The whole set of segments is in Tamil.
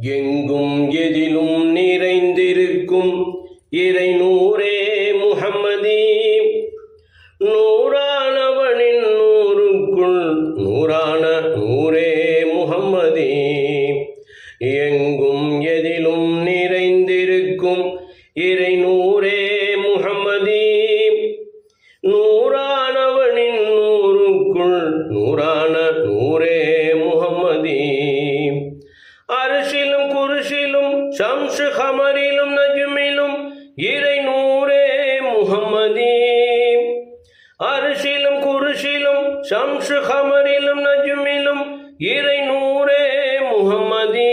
எங்கும் எதிலும் நிறைந்திருக்கும் இறை நூரே முஹம்மதே. நூறானவனின் நூறுக்குள் நூறான நூரே முஹம்மதே. எங்கும் எதிலும் நிறைந்திருக்கும் இறை நூரே முஹம்மதே. நூறானவனின் நூறுக்குள் நூறான நூரே அமரிலும் நஜுமிலும் இறை நூரே முஹம்மதே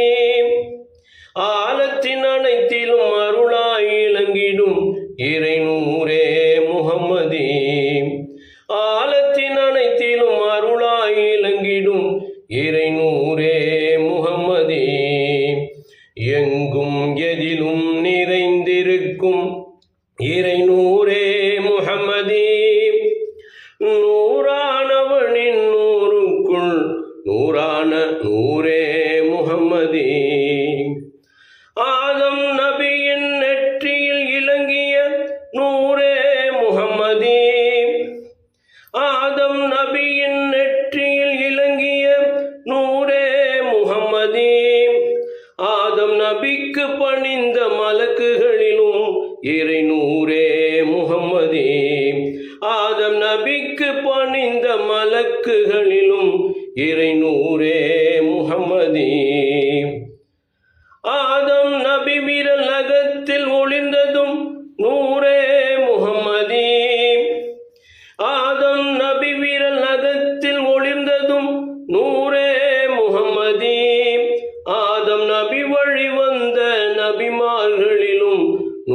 ஆலத்தின் அனைத்திலும் அருளாய் இளங்கிடும் இறை நூரே முஹம்மதே ஆலத்தின் அனைத்திலும் அருளாய் இளங்கிடும் இறை நூறு ஆதம் நபியின் நெற்றியில் இலங்கிய நூரே முகம்மதே ஆதம் நபிக்கு பணிந்த மலக்குகளிலும் இறை நூரே முகம்மதே ஆதம் நபிக்கு பணிந்த மலக்குகளிலும்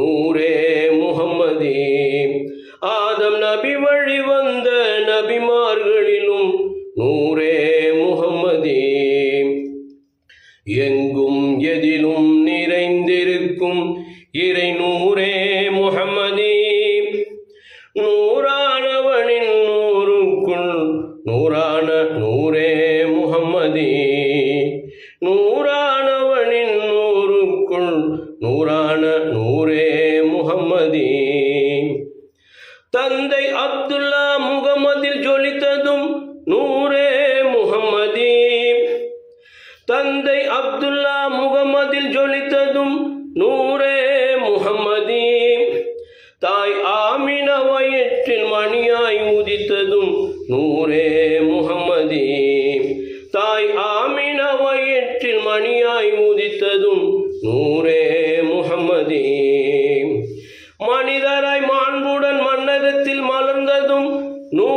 நூரே முகம்மதே ஆதம் நபி வழி வந்த நபிமார்களிலும் நூரே முகம்மதே எங்கும் எதிலும் நிறைந்திருக்கும் இறை நூரே முஹம்மதே. நூறானவனின் நூறுக்குள் நூறான நூரே முகம்மதே நூறானவனின் நூறுக்குள் நூறான நூ முகமதில் ஜொலித்ததும் நூரே முஹம்மதே தாய் ஆமின வயிற்றில் மணியாய் உதித்ததும் நூரே முஹம்மதே தாய் ஆமின வயிற்றில் மணியாய் உதித்ததும் நூரே முஹம்மதே மனிதராய் மாண்புடன் மன்னகத்தில் மலர்ந்ததும் நூ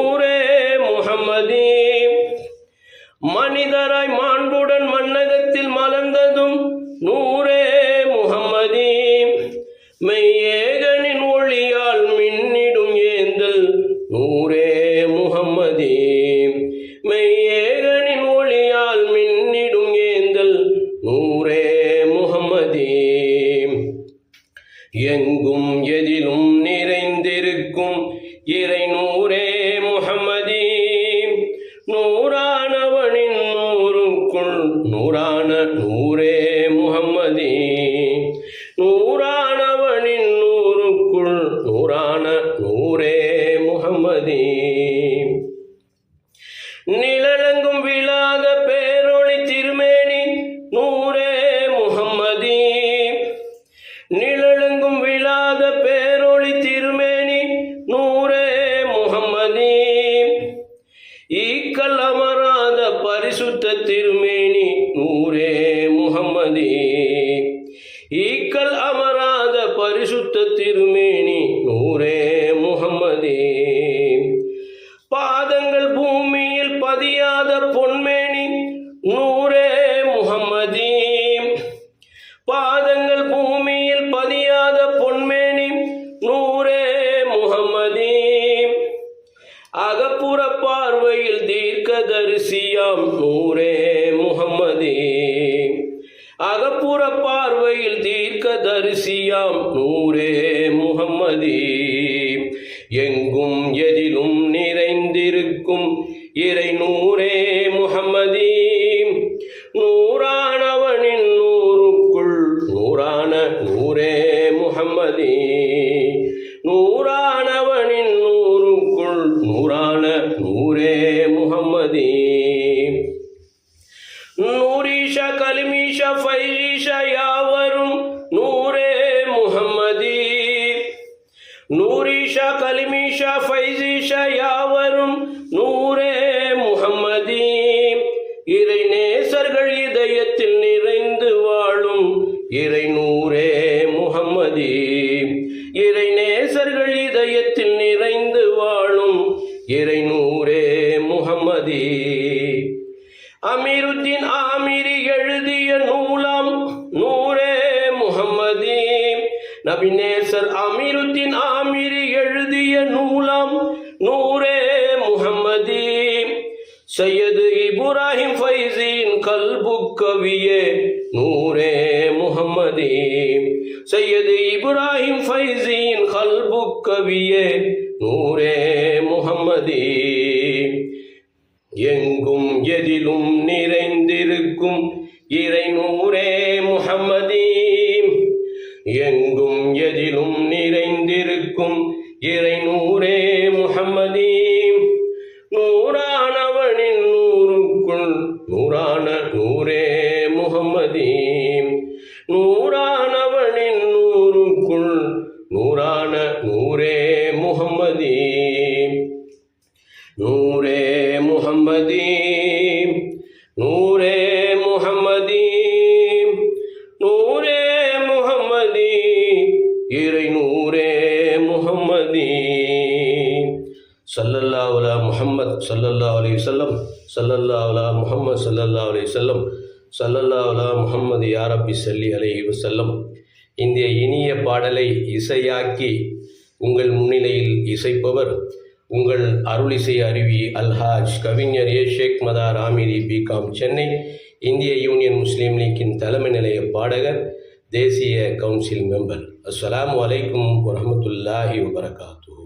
நூறானவனின் நூறுக்குள் நூறான நூரே முகம்மதி நூறானவனின் நூறுக்குள் நூறான நூரே முகம்மதி நிழலங்கும் ஈக்கல் அமராத பரிசுத்த திருமேனி நூரே அகப்புற பார்வையில் தீர்க்கதரிசியாம் நூரே முகம்மதே. அகப்புற பார்வையில் தீர்க்கதரிசியாம் நூரே முகம்மதே. எங்கும் எதிலும் நிறைந்திருக்கும் இறை நூரே முகம்மதே. நூறானவனின் நூறுக்குள் நூறான நூரே முகம்மதே. நூறான நூரீஷ கலிமீஷ ஃபைசீஷ யாவரும் நூரே முஹம்மதி இறை நேசர்கள் இதயத்தில் நிறைந்து வாழும் இறை நூரே முஹம்மதி இறை நேசர்கள் இதயத்தில் நபிநேசர் அமீருத்தீன் ஆமிரி எழுதிய நூலாம் நூரே முஹம்மதி. சையது இப்ராஹிம் ஃபைசின் கல்பு கவியே நூரே முஹம்மதி. சையது இப்ராஹிம் ஃபைசின் கல்பு கவியே நூரே முஹம்மதி. எங்கும் எதிலும் நிறைந்திருக்கும் இறை நூரே நூறான நூரே முஹம்மதி நூறானவனின் நூறுக்குள் நூறான நூரே முஹம்மதி நூரே முஹம்மதி நூ அலி செல்லம் ஸல்லல்லாஹு முகமது சல்லல்லா அலி அலா சல்லல்லாவலா முகமது யாரப்பி சல்லி அலைஹி வஸல்லம். இந்த இனிய பாடலை இசையாக்கி உங்கள் முன்னிலையில் இசைப்பவர் உங்கள் அருளிசை அருவி அல்ஹாஜ் கவிஞர் A Sheikh Madar Amiri B Com Chennai இந்திய யூனியன் முஸ்லீம் லீக்கின் தலைமை நிலைய பாடகர் தேசிய கவுன்சில் மெம்பர். அஸ்லாம் அலைக்கும் வரமத்துல்லாஹி வபரகாத்துஹு.